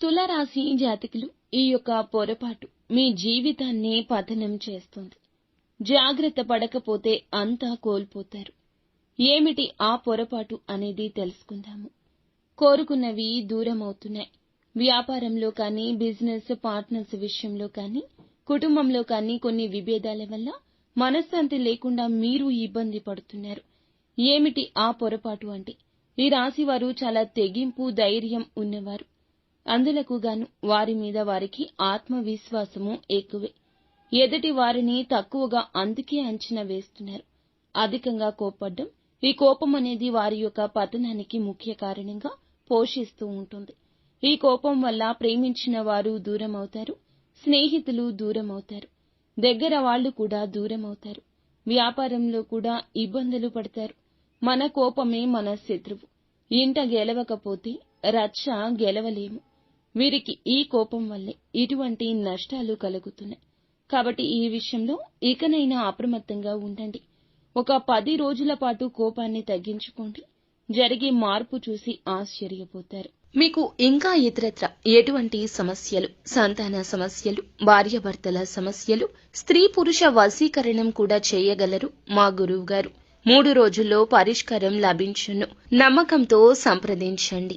తులరాశి జాతకులు ఈ యొక్క పొరపాటు మీ జీవితాన్ని పతనం చేస్తుంది. జాగ్రత్త పడకపోతే అంతా కోల్పోతారు. ఏమిటి ఆ పొరపాటు అనేది తెలుసుకుందాము. కోరుకున్నవి దూరం అవుతున్నాయి వ్యాపారంలో కానీ బిజినెస్ పార్ట్నర్స్ విషయంలో కానీ కుటుంబంలో కానీ కొన్ని విభేదాల వల్ల మనశ్శాంతి లేకుండా మీరు ఇబ్బంది పడుతున్నారు. ఏమిటి ఆ పొరపాటు అంటే? ఈ రాశి వారు చాలా తెగింపు ధైర్యం ఉన్నవారు. అందులకు గాను వారి మీద వారికి ఆత్మవిశ్వాసము ఎక్కువే. ఎదుటి వారిని తక్కువగా అందుకే అంచనా వేస్తున్నారు. అధికంగా కోపడ్డం ఈ కోపం అనేది వారి యొక్క పతనానికి ముఖ్య కారణంగా పోషిస్తూ ఉంటుంది. ఈ కోపం వల్ల ప్రేమించిన వారు దూరం అవుతారు స్నేహితులు దూరం అవుతారు దగ్గర వాళ్ళు కూడా దూరం అవుతారు వ్యాపారంలో కూడా ఇబ్బందులు పడతారు. మన కోపమే మన శత్రువు. ఇంట గెలవకపోతే రచ్చ గెలవలేము. వీరికి ఈ కోపం వల్లే ఇటువంటి నష్టాలు కలుగుతున్నాయి. కాబట్టి ఈ విషయంలో ఇకనైనా అప్రమత్తంగా ఉండండి. ఒక పది రోజుల పాటు కోపాన్ని తగ్గించుకోండి. జరిగే మార్పు చూసి ఆశ్చర్యపోతారు. మీకు ఇంకా ఇతరత్ర ఎటువంటి సమస్యలు సంతాన సమస్యలు భార్యాభర్తల సమస్యలు స్త్రీ పురుష వశీకరణం కూడా చేయగలరు? మా గురువు గారు మూడు రోజుల్లో పరిష్కారం లభించును. నమ్మకంతో సంప్రదించండి.